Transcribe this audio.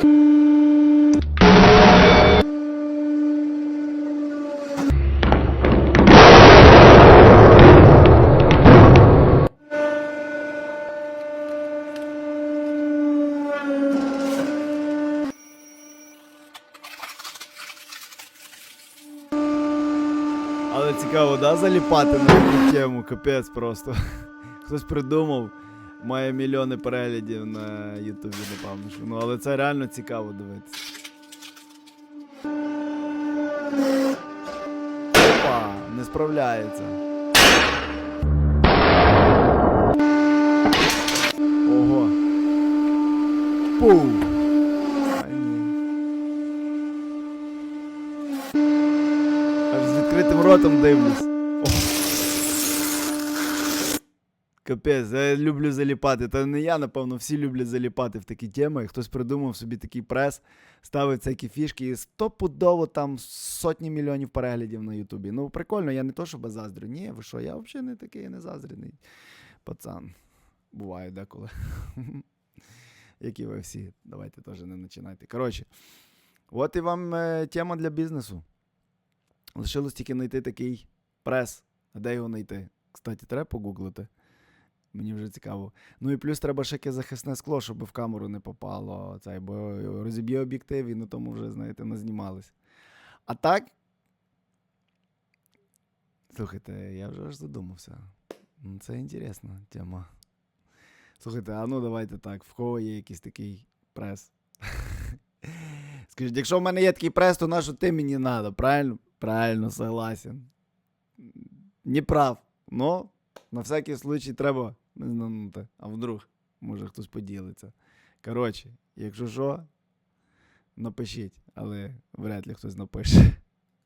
Але цікаво, да, заліпати на таку тему, капець просто. Хтось придумав, має мільйони переглядів на Ютубі, напевно. що. Ну, але це реально цікаво дивитися. Опа, не справляється. Ого. Пум. Аж з відкритим ротом дивлюсь. Капець, я люблю заліпати. Та не я, напевно, всі люблять заліпати в такі теми. Хтось придумав собі такий прес, ставить всякі фішки і стопудово там сотні мільйонів переглядів на Ютубі. Ну, прикольно, я не то, що заздрю. Ні, ви що, я взагалі не такий не заздріний пацан. Буває деколи. Як і ви всі. Давайте теж не починайте. Коротше, от і вам е, тема для бізнесу. Лишилось тільки знайти такий прес. А де його знайти? Кстати, треба погуглити. Мені вже цікаво. Ну і плюс треба ще яке захисне скло, щоб в камеру не попало. Цей, бо розіб'є об'єктив і на тому вже, знаєте, назнімались. А так. Слухайте, я вже аж задумався. Ну, Це інтересна тема. Слухайте, а ну давайте так, в кого є якийсь такий прес? Скажіть, якщо в мене є такий прес, то на що ти мені надо, правильно? Правильно, согласен. Не прав. Но на всякий случай треба не знанути. А вдруг, може хтось поділиться. Коротше, якщо що, напишіть, але вряд ли хтось напише.